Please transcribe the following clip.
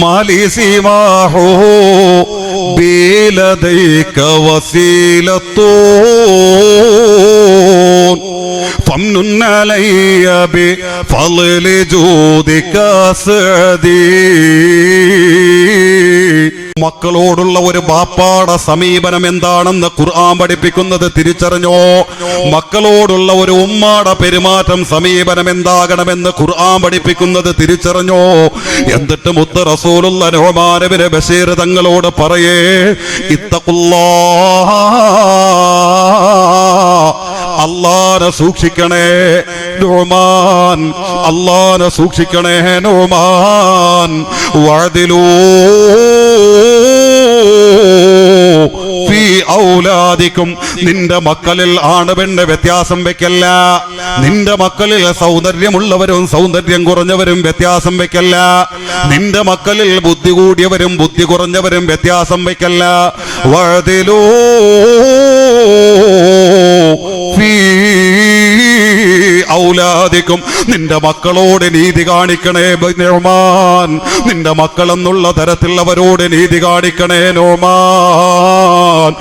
മലിസിമാഹോ ബീലതൈക ഫളിലി ജൂദിക ജ്യോതികസീ മക്കളോടുള്ള ഒരു ബാപ്പാട സമീപനം എന്താണെന്ന് ഖുർആൻ പഠിപ്പിക്കുന്നത് തിരിച്ചറിഞ്ഞോ? മക്കളോടുള്ള ഒരു ഉമ്മാട പെരുമാറ്റം സമീപനം എന്താകണമെന്ന് ഖുർആൻ പഠിപ്പിക്കുന്നത് തിരിച്ചറിഞ്ഞോ? എന്നിട്ട് മുത്ത് റസൂലുള്ള നോമാനവിന് ബഷീർ തങ്ങളോട് പറയേ ഇത്തക്കുല്ലാ അള്ളാനെ സൂക്ഷിക്കണേ. അള്ളാനെ സൂക്ഷിക്കണേ നോമാൻ വാതിലൂ ഔലാദിക്കും. നിന്റെ മക്കളിൽ ആണ് പെണ്ണ് വ്യത്യാസം വെക്കല്ല. നിന്റെ മക്കളിൽ സൗന്ദര്യമുള്ളവരും സൗന്ദര്യം കുറഞ്ഞവരും വ്യത്യാസം വെക്കല്ല. നിന്റെ മക്കളിൽ ബുദ്ധി കൂടിയവരും ബുദ്ധി കുറഞ്ഞവരും വ്യത്യാസം വെക്കല്ല. വഴുതിലോ ഔലാദിക്കും. നിന്റെ മക്കളോട് നീതി കാണിക്കണേ നോമാൻ. നിന്റെ മക്കളെന്നുള്ള തരത്തിൽ അവരോട് നീതി കാണിക്കണേ നോമാൻ.